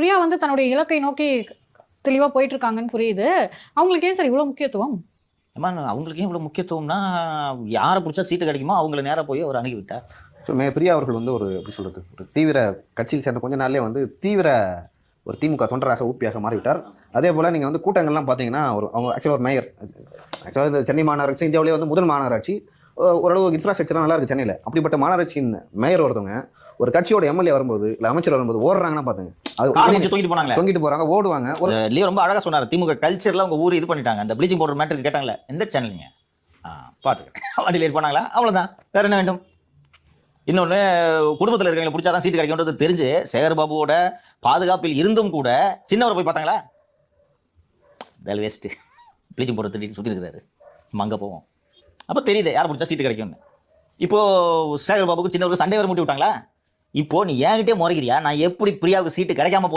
பிரியா வந்து தன்னுடைய இலக்கை நோக்கி தெளிவா போயிட்டு இருக்காங்கன்னு புரியுது. அவங்களுக்கு ஏன் சார் இவ்வளவு முக்கியத்துவம்? அம்மா அவங்களுக்கு ஏன் இவ்வளோ முக்கியத்துவம்னா யாரை பிடிச்சா சீட்டு கிடைக்குமோ அவங்கள நேராக போய் அவர் அணுகி விட்டார். ஸோ மே பிரியா அவர்கள் வந்து ஒரு எப்படி சொல்றது ஒரு தீவிர கட்சியில் சேர்ந்த கொஞ்ச நாள்லயே வந்து தீவிர ஒரு திமுக தொண்டராக ஊப்பியாக மாறிவிட்டார். அதே போல் நீங்கள் வந்து கூட்டங்கள்லாம் பார்த்தீங்கன்னா ஒரு அவங்க ஆக்சுவலாக ஒரு மேயர் ஆக்சுவலாக இந்த சென்னை மாநகராட்சி இந்தியாவிலேயே வந்து முதல் மாநகராட்சி. ஓரளவு இன்ஃப்ராஸ்ட்ரக்சர்லாம் நல்லா இருக்குது சென்னையில். அப்படிப்பட்ட மாநகராட்சியின் மேயர் ஒருத்தவங்க ஒரு கட்சியோட எம்எல்ஏ வரும்போது இல்லை அமைச்சர் வரும்போது ஓடுறாங்கன்னா பார்த்துங்க காலை அது வச்சு தூக்கிட்டு போனாங்களே. தொங்கிட்டு போகிறாங்க ஓடுவாங்க. ஒரு லீவ் ரொம்ப அழகா சொன்னார். திமுக கல்ச்சர்ல உங்க ஊர் இது பண்ணிட்டாங்க. அந்த ப்ளீச்சிங் பவுடர் மேட்டருக்கு கேட்டாங்களே எந்த சேனலுங்க பார்த்துக்கிறேன் வண்டியில் ஏறி போனாங்களா? அவ்வளோதான் வேற என்ன வேண்டும்? இன்னொன்று குடும்பத்தில் இருக்கிறவங்களை பிடிச்சாதான் சீட்டு கிடைக்கும்ன்றது தெரிஞ்சு சேகர் பாபுவோட பாதுகாப்பில் இருந்தும் கூட சின்னவரை போய் பார்த்தாங்களா? வேலை வேஸ்ட்டு ப்ளீச்சிங் பவுடர் திட்டிட்டு சுற்றி இருக்கிறாரு. நம்ம அங்கே போவோம். அப்போ தெரியுது யாரை பிடிச்சா சீட்டு கிடைக்கும்னு. இப்போ சேகர் பாபுக்கு சின்னவருக்கு சண்டே வர மூட்டி விட்டாங்களா? இப்போ நீ என்கிட்டே முறைகிறியா? நான் எப்படி பிரியாவுக்கு சீட்டு கிடைக்காம போ-